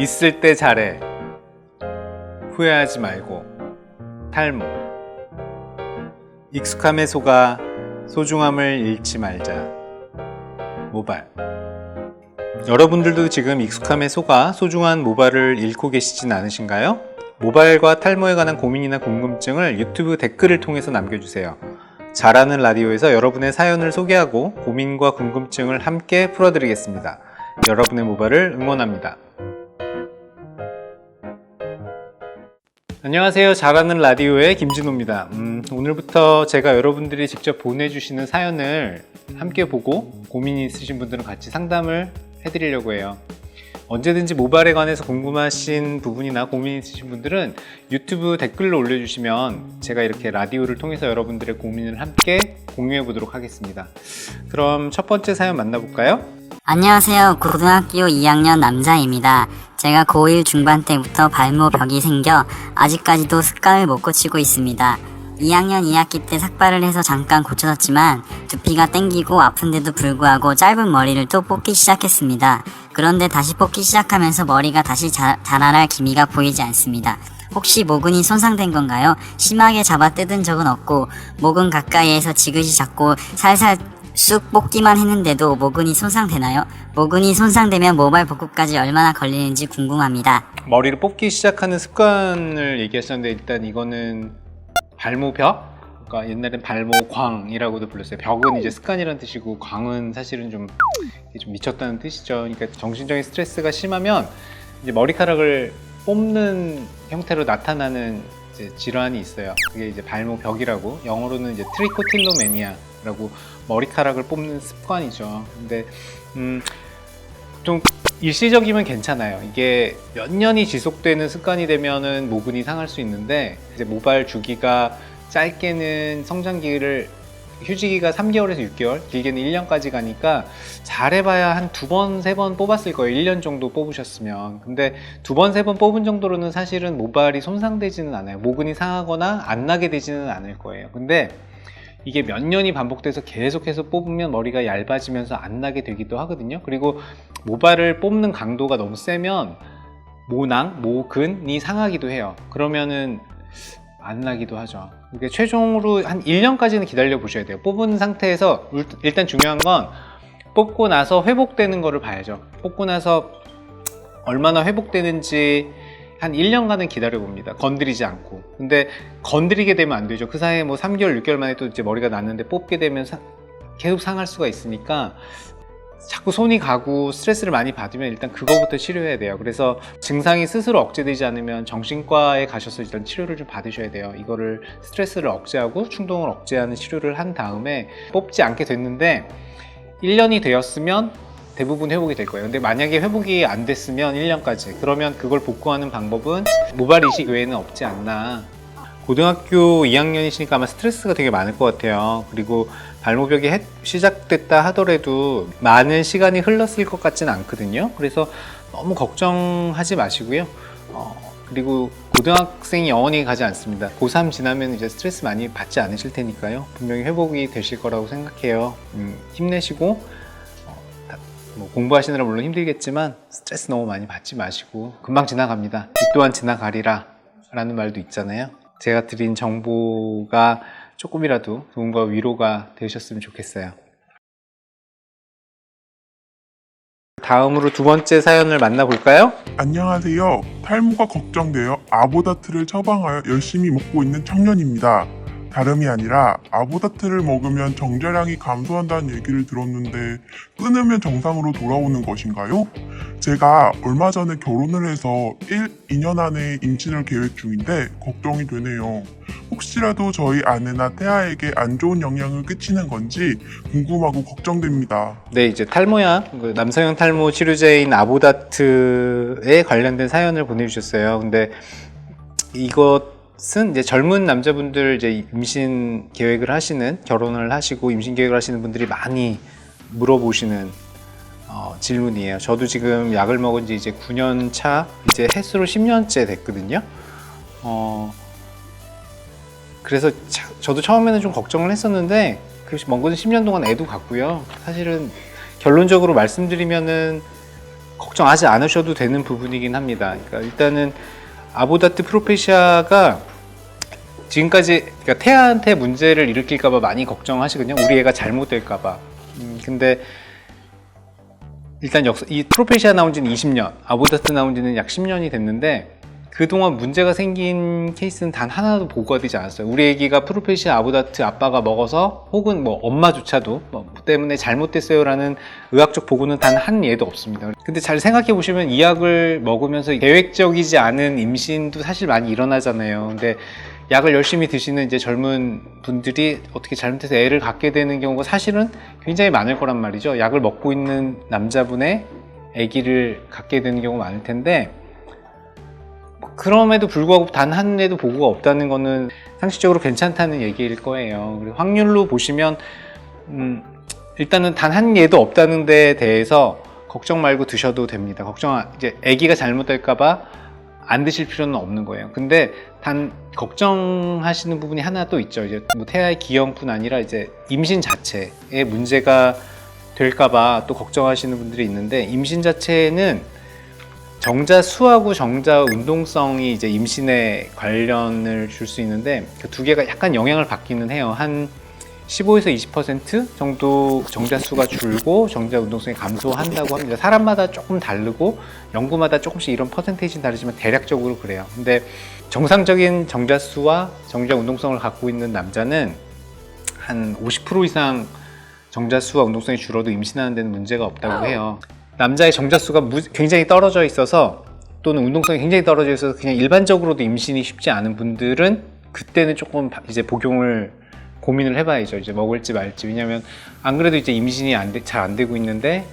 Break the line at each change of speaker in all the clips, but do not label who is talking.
있을 때 잘해. 후회하지 말고. 탈모. 익숙함에 속아 소중함을 잃지 말자. 모발. 여러분들도 지금 익숙함에 속아 소중한 모발을 잃고 계시진 않으신가요? 모발과 탈모에 관한 고민이나 궁금증을 유튜브 댓글을 통해서 남겨주세요. 잘하는 라디오에서 여러분의 사연을 소개하고 고민과 궁금증을 함께 풀어드리겠습니다. 여러분의 모발을 응원합니다. 안녕하세요. 잘하는 라디오의 김진호입니다. 음, 오늘부터 제가 여러분들이 직접 보내주시는 사연을 함께 보고 고민이 있으신 분들은 같이 상담을 해드리려고 해요. 언제든지 모발에 관해서 궁금하신 부분이나 고민 있으신 분들은 유튜브 댓글로 올려주시면 제가 이렇게 라디오를 통해서 여러분들의 고민을 함께 공유해 보도록 하겠습니다. 그럼 첫 번째 사연 만나볼까요?
안녕하세요. 고등학교 2학년 남자입니다. 제가 고1 중반 때부터 발모벽이 생겨 아직까지도 습관을 못 고치고 있습니다. 2학년 2학기 때 삭발을 해서 잠깐 고쳐졌지만 두피가 땡기고 아픈데도 불구하고 짧은 머리를 또 뽑기 시작했습니다. 그런데 다시 뽑기 시작하면서 머리가 다시 자, 자라날 기미가 보이지 않습니다. 혹시 모근이 손상된 건가요? 심하게 잡아 뜯은 적은 없고 모근 가까이에서 지그시 잡고 살살 쑥 뽑기만 했는데도 모근이 손상되나요? 모근이 손상되면 모발 복구까지 얼마나 걸리는지 궁금합니다.
머리를 뽑기 시작하는 습관을 얘기하셨는데 일단 이거는 발모벽? 그러니까 옛날엔 발모광이라고도 불렀어요. 벽은 이제 습관이라는 뜻이고 광은 사실은 좀, 좀 미쳤다는 뜻이죠. 그러니까 정신적인 스트레스가 심하면 이제 머리카락을 뽑는 형태로 나타나는 질환이 있어요. 그게 이제 발모벽이라고 영어로는 이제 트리코틸로매니아라고 머리카락을 뽑는 습관이죠. 근데 음, 좀 일시적이면 괜찮아요. 이게 몇 년이 지속되는 습관이 되면은 모근이 상할 수 있는데 이제 모발 주기가 짧게는 성장기를 휴지기가 3개월에서 6개월, 길게는 1년까지 가니까 잘해봐야 한 두 번, 세 번 뽑았을 거예요. 1년 정도 뽑으셨으면. 근데 두 번, 세 번 뽑은 정도로는 사실은 모발이 손상되지는 않아요. 모근이 상하거나 안 나게 되지는 않을 거예요. 근데 이게 몇 년이 반복돼서 계속해서 뽑으면 머리가 얇아지면서 안 나게 되기도 하거든요. 그리고 모발을 뽑는 강도가 너무 세면 모낭, 모근이 상하기도 해요. 그러면은 안 나기도 하죠. 이게 최종으로 한 1년까지는 기다려 보셔야 돼요. 뽑은 상태에서 울- 일단 중요한 건 뽑고 나서 회복되는 거를 봐야죠. 뽑고 나서 얼마나 회복되는지 한 1년간은 기다려 봅니다. 건드리지 않고. 근데 건드리게 되면 안 되죠. 그 사이에 뭐 3개월, 6개월 만에 또 이제 머리가 났는데 뽑게 되면 사- 계속 상할 수가 있으니까 자꾸 손이 가고 스트레스를 많이 받으면 일단 그거부터 치료해야 돼요. 그래서 증상이 스스로 억제되지 않으면 정신과에 가셔서 일단 치료를 좀 받으셔야 돼요. 이거를 스트레스를 억제하고 충동을 억제하는 치료를 한 다음에 뽑지 않게 됐는데 1년이 되었으면 대부분 회복이 될 거예요. 근데 만약에 회복이 안 됐으면 1년까지 그러면 그걸 복구하는 방법은 모발 이식 외에는 없지 않나. 고등학교 2학년이시니까 아마 스트레스가 되게 많을 것 같아요. 그리고 발모벽이 해- 시작됐다 하더라도 많은 시간이 흘렀을 것 같지는 않거든요. 그래서 너무 걱정하지 마시고요. 어, 그리고 고등학생이 영원히 가지 않습니다. 고3 지나면 이제 스트레스 많이 받지 않으실 테니까요. 분명히 회복이 되실 거라고 생각해요. 음, 힘내시고 뭐 공부하시느라 물론 힘들겠지만 스트레스 너무 많이 받지 마시고 금방 지나갑니다. 이 또한 지나가리라 라는 말도 있잖아요. 제가 드린 정보가 조금이라도 도움과 위로가 되셨으면 좋겠어요. 다음으로 두 번째 사연을 만나볼까요?
안녕하세요. 탈모가 걱정되어 아보다트를 처방하여 열심히 먹고 있는 청년입니다. 다름이 아니라 아보다트를 먹으면 정제량이 감소한다는 얘기를 들었는데 끊으면 정상으로 돌아오는 것인가요? 제가 얼마 전에 결혼을 해서 1, 2년 안에 임신을 계획 중인데 걱정이 되네요. 혹시라도 저희 아내나 태아에게 안 좋은 영향을 끼치는 건지 궁금하고 걱정됩니다.
네, 이제 탈모약, 그 남성형 탈모 치료제인 아보다트에 관련된 사연을 보내주셨어요. 근데 이것 은 이제 젊은 남자분들 이제 임신 계획을 하시는, 결혼을 하시고 임신 계획을 하시는 분들이 많이 물어보시는 어, 질문이에요. 저도 지금 약을 먹은 지 이제 9년 차, 이제 횟수로 10년째 됐거든요. 어, 그래서 차- 저도 처음에는 좀 걱정을 했었는데 그 먹은 10년 동안 애도 갖고요. 사실은 결론적으로 말씀드리면은 걱정하지 않으셔도 되는 부분이긴 합니다. 그러니까 일단은 아보다트 프로페시아가 지금까지 그러니까 태아한테 문제를 일으킬까봐 많이 걱정하시거든요. 우리 애가 잘못될까봐. 음, 근데 일단 역사 이 프로페시아 나온 지는 20년, 아보다트 나온 지는 약 10년이 됐는데 그동안 문제가 생긴 케이스는 단 하나도 보고가 되지 않았어요. 우리 애기가 프로페시아 아보다트 아빠가 먹어서 혹은 뭐 엄마조차도 뭐 때문에 잘못됐어요라는 의학적 보고는 단 한 예도 없습니다. 근데 잘 생각해 보시면 이 약을 먹으면서 계획적이지 않은 임신도 사실 많이 일어나잖아요. 근데 약을 열심히 드시는 이제 젊은 분들이 어떻게 잘못해서 애를 갖게 되는 경우가 사실은 굉장히 많을 거란 말이죠. 약을 먹고 있는 남자분의 아기를 갖게 되는 경우가 많을 텐데 그럼에도 불구하고 단 한 해도 보고가 없다는 거는 상식적으로 괜찮다는 얘기일 거예요. 그리고 확률로 보시면 음, 일단은 단 한 예도 없다는 데에 대해서 걱정 말고 드셔도 됩니다. 걱정 이제 아기가 잘못될까봐 안 드실 필요는 없는 거예요. 근데 단 걱정하시는 부분이 하나 또 있죠. 이제 뭐 태아의 기형뿐 아니라 이제 임신 자체에 문제가 될까봐 또 걱정하시는 분들이 있는데 임신 자체는 정자 수하고 정자 운동성이 이제 임신에 관련을 줄 수 있는데 그 두 개가 약간 영향을 받기는 해요. 한 15에서 20% 정도 정자 수가 줄고 정자 운동성이 감소한다고 합니다. 사람마다 조금 다르고 연구마다 조금씩 이런 퍼센테이지는 다르지만 대략적으로 그래요. 근데 정상적인 정자 수와 정자 운동성을 갖고 있는 남자는 한 50% 이상 정자 수와 운동성이 줄어도 임신하는 데는 문제가 없다고 해요. 남자의 정자 수가 무- 굉장히 떨어져 있어서 또는 운동성이 굉장히 떨어져 있어서 그냥 일반적으로도 임신이 쉽지 않은 분들은 그때는 조금 바- 이제 복용을 고민을 해봐야죠. 이제 먹을지 말지. 왜냐면 안 그래도 이제 임신이 잘 안 되고 있는데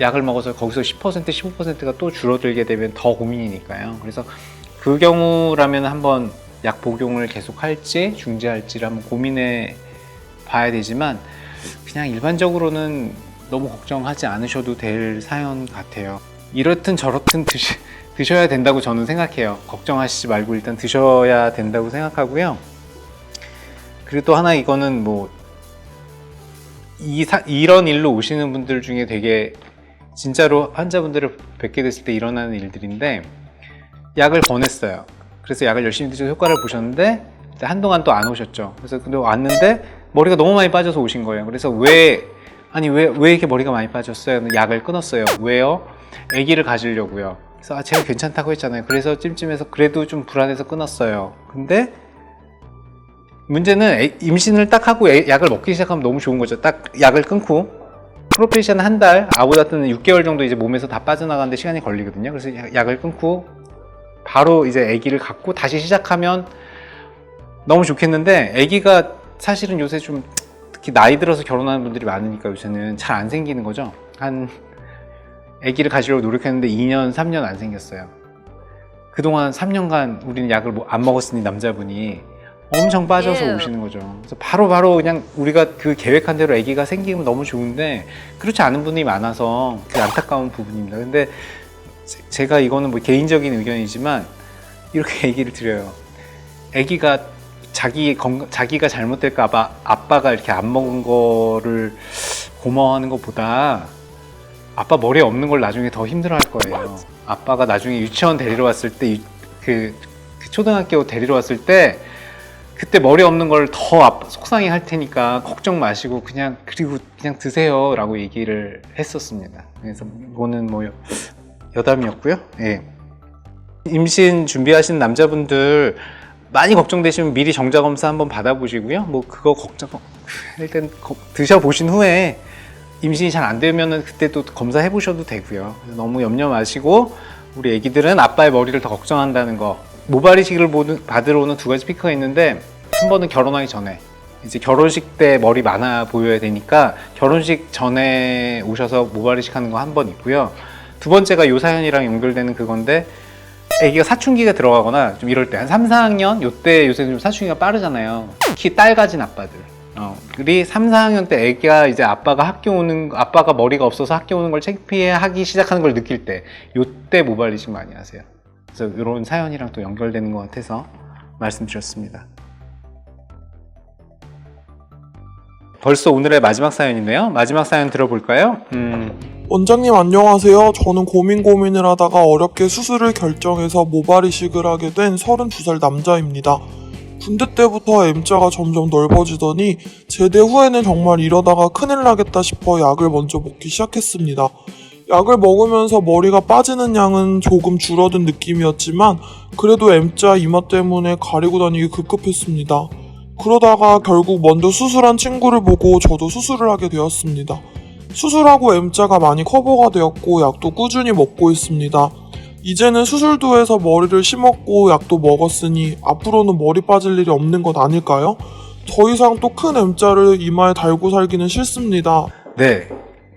약을 먹어서 거기서 10% 15%가 또 줄어들게 되면 더 고민이니까요. 그래서 그 경우라면 한번 약 복용을 계속 할지 중지할지를 한번 고민해 봐야 되지만 그냥 일반적으로는 너무 걱정하지 않으셔도 될 사연 같아요. 이렇든 저렇든 드시, 드셔야 된다고 저는 생각해요. 걱정하시지 말고 일단 드셔야 된다고 생각하고요. 그리고 또 하나 이거는 뭐이 사- 이런 일로 오시는 분들 중에 되게 진짜로 환자분들을 뵙게 됐을 때 일어나는 일들인데 약을 권했어요. 그래서 약을 열심히 드셔서 효과를 보셨는데 한동안 또 안 오셨죠. 그래서 근데 왔는데 머리가 너무 많이 빠져서 오신 거예요. 그래서 왜 아니 왜 왜 이렇게 머리가 많이 빠졌어요? 약을 끊었어요. 왜요? 아기를 가지려고요. 그래서 아 제가 괜찮다고 했잖아요. 그래서 찜찜해서 그래도 좀 불안해서 끊었어요. 근데 문제는 애- 임신을 딱 하고 애- 약을 먹기 시작하면 너무 좋은 거죠. 딱 약을 끊고 프로페시아는 한 달, 아보다트는 6개월 정도 이제 몸에서 다 빠져나가는데 시간이 걸리거든요. 그래서 약- 약을 끊고 바로 이제 아기를 갖고 다시 시작하면 너무 좋겠는데 아기가 사실은 요새 좀 특히 나이 들어서 결혼하는 분들이 많으니까 요새는 잘 안 생기는 거죠. 한 아기를 가지려고 노력했는데 2년, 3년 안 생겼어요. 그동안 3년간 우리는 약을 뭐안 먹었으니 남자분이 엄청 빠져서
예.
오시는 거죠. 그래서 바로 바로 그냥 우리가 그 계획한 대로 아기가 생기면 너무 좋은데 그렇지 않은 분이 많아서 그 안타까운 부분입니다. 근데 제- 제가 이거는 뭐 개인적인 의견이지만 이렇게 얘기를 드려요. 아기가 자기 건강, 자기가 잘못될까봐 아빠가 이렇게 안 먹은 거를 고마워하는 것보다 아빠 머리에 없는 걸 나중에 더 힘들어할 거예요. 아빠가 나중에 유치원 데리러 왔을 때그 초등학교 데리러 왔을 때 그때 머리 없는 걸 더 속상해 할 테니까 걱정 마시고 그냥 그리고 그냥 드세요라고 얘기를 했었습니다. 그래서 이거는 뭐 여담이었고요. 예. 임신 준비하시는 남자분들 많이 걱정되시면 미리 정자 검사 한번 받아보시고요. 뭐 그거 걱정 일단 거- 드셔 보신 후에 임신이 잘 안 되면은 그때 또 검사해 보셔도 되고요. 너무 염려 마시고 우리 애기들은 아빠의 머리를 더 걱정한다는 거. 모발 이식을 받으러 오는 두 가지 스피커가 있는데 한 번은 결혼하기 전에 이제 결혼식 때 머리 많아 보여야 되니까 결혼식 전에 오셔서 모발 이식하는 거 한 번 있고요. 두 번째가 요 사연이랑 연결되는 그건데 아기가 사춘기가 들어가거나 좀 이럴 때 한 3, 4학년 요때 요새 좀 사춘기가 빠르잖아요. 특히 딸 가진 아빠들. 어, 우리 3, 4학년 때 아기가 이제 아빠가 학교 오는 거- 아빠가 머리가 없어서 학교 오는 걸 창피해 하기 시작하는 걸 느낄 때 요때 모발 이식 많이 하세요. 그래서 이런 사연이랑 또 연결되는 것 같아서 말씀드렸습니다. 벌써 오늘의 마지막 사연이네요. 마지막 사연 들어볼까요? 음,
원장님 안녕하세요. 저는 고민 고민을 하다가 어렵게 수술을 결정해서 모발 이식을 하게 된 32살 남자입니다. 군대 때부터 M자가 점점 넓어지더니 제대 후에는 정말 이러다가 큰일 나겠다 싶어 약을 먼저 먹기 시작했습니다. 약을 먹으면서 머리가 빠지는 양은 조금 줄어든 느낌이었지만 그래도 M자 이마 때문에 가리고 다니기 급급했습니다. 그러다가 결국 먼저 수술한 친구를 보고 저도 수술을 하게 되었습니다. 수술하고 M자가 많이 커버가 되었고 약도 꾸준히 먹고 있습니다. 이제는 수술도에서 머리를 심었고 약도 먹었으니 앞으로는 머리 빠질 일이 없는 것 아닐까요? 더 이상 또 큰 M자를 이마에 달고 살기는 싫습니다.
네,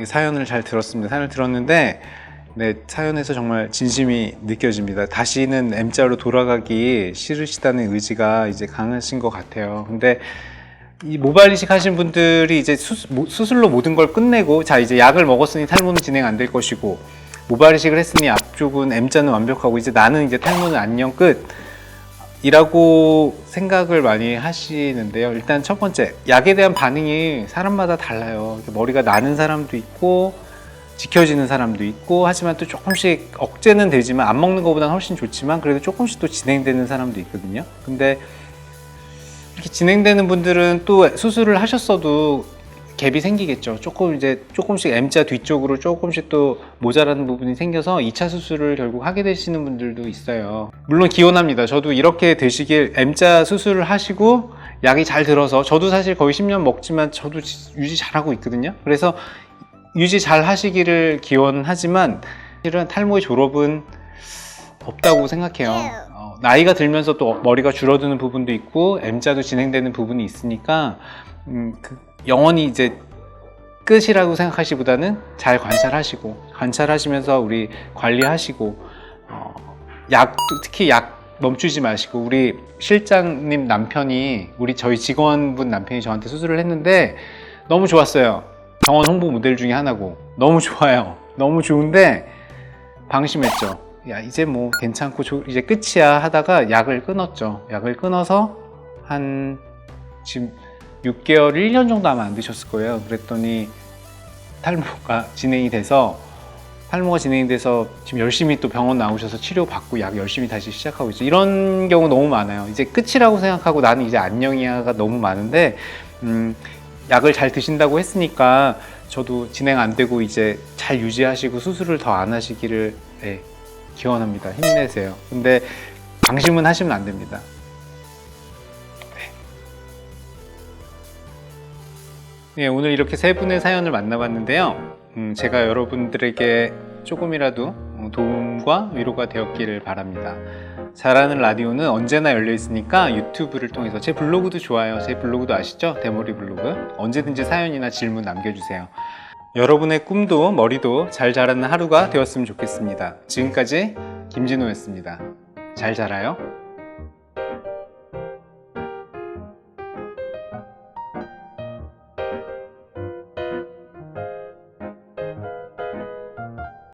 이 사연을 잘 들었습니다. 사연을 들었는데 네, 사연에서 정말 진심이 느껴집니다. 다시는 M자로 돌아가기 싫으시다는 의지가 이제 강하신 것 같아요. 근데 이 모발 이식 하신 분들이 이제 수술로 모든 걸 끝내고 자 이제 약을 먹었으니 탈모는 진행 안 될 것이고 모발 이식을 했으니 앞쪽은 M자는 완벽하고 이제 나는 이제 탈모는 안녕 끝 이라고 생각을 많이 하시는데요. 일단 첫 번째, 약에 대한 반응이 사람마다 달라요. 이렇게 머리가 나는 사람도 있고, 지켜지는 사람도 있고, 하지만 또 조금씩 억제는 되지만, 안 먹는 것보다는 훨씬 좋지만, 그래도 조금씩 또 진행되는 사람도 있거든요. 근데 이렇게 진행되는 분들은 또 수술을 하셨어도 갭이 생기겠죠. 조금 이제 조금씩 M자 뒤쪽으로 조금씩 또 모자라는 부분이 생겨서 2차 수술을 결국 하게 되시는 분들도 있어요. 물론 기원합니다. 저도 이렇게 되시길 M자 수술을 하시고 약이 잘 들어서 저도 사실 거의 10년 먹지만 저도 지- 유지 잘하고 있거든요. 그래서 유지 잘 하시기를 기원하지만 실은 탈모의 졸업은 없다고 생각해요. 어, 나이가 들면서 또 머리가 줄어드는 부분도 있고 M자도 진행되는 부분이 있으니까 음, 그 영원히 이제 끝이라고 생각하시보다는 잘 관찰하시고 관찰하시면서 우리 관리하시고 어, 약 특히 약 멈추지 마시고 우리 실장님 남편이 우리 저희 직원분 남편이 저한테 수술을 했는데 너무 좋았어요. 병원 홍보 모델 중에 하나고 너무 좋아요. 너무 좋은데 방심했죠. 야 이제 뭐 괜찮고 조- 이제 끝이야 하다가 약을 끊었죠. 약을 끊어서 한 지금 6개월, 1년 정도 아마 안 되셨을 거예요. 그랬더니 탈모가 진행이 돼서 탈모가 진행이 돼서 지금 열심히 또 병원 나오셔서 치료 받고 약 열심히 다시 시작하고 있죠. 이런 경우 너무 많아요. 이제 끝이라고 생각하고 나는 이제 안녕이야가 너무 많은데 음, 약을 잘 드신다고 했으니까 저도 진행 안 되고 이제 잘 유지하시고 수술을 더 안 하시기를 네, 기원합니다. 힘내세요. 근데 방심은 하시면 안 됩니다. 네, 오늘 이렇게 세 분의 사연을 만나봤는데요. 음, 제가 여러분들에게 조금이라도 어, 도움과 위로가 되었기를 바랍니다. 잘하는 라디오는 언제나 열려 있으니까 유튜브를 통해서 제 블로그도 좋아요. 제 블로그도 아시죠? 대머리 블로그. 언제든지 사연이나 질문 남겨주세요. 여러분의 꿈도 머리도 잘 자라는 하루가 되었으면 좋겠습니다. 지금까지 김진호였습니다. 잘 자라요.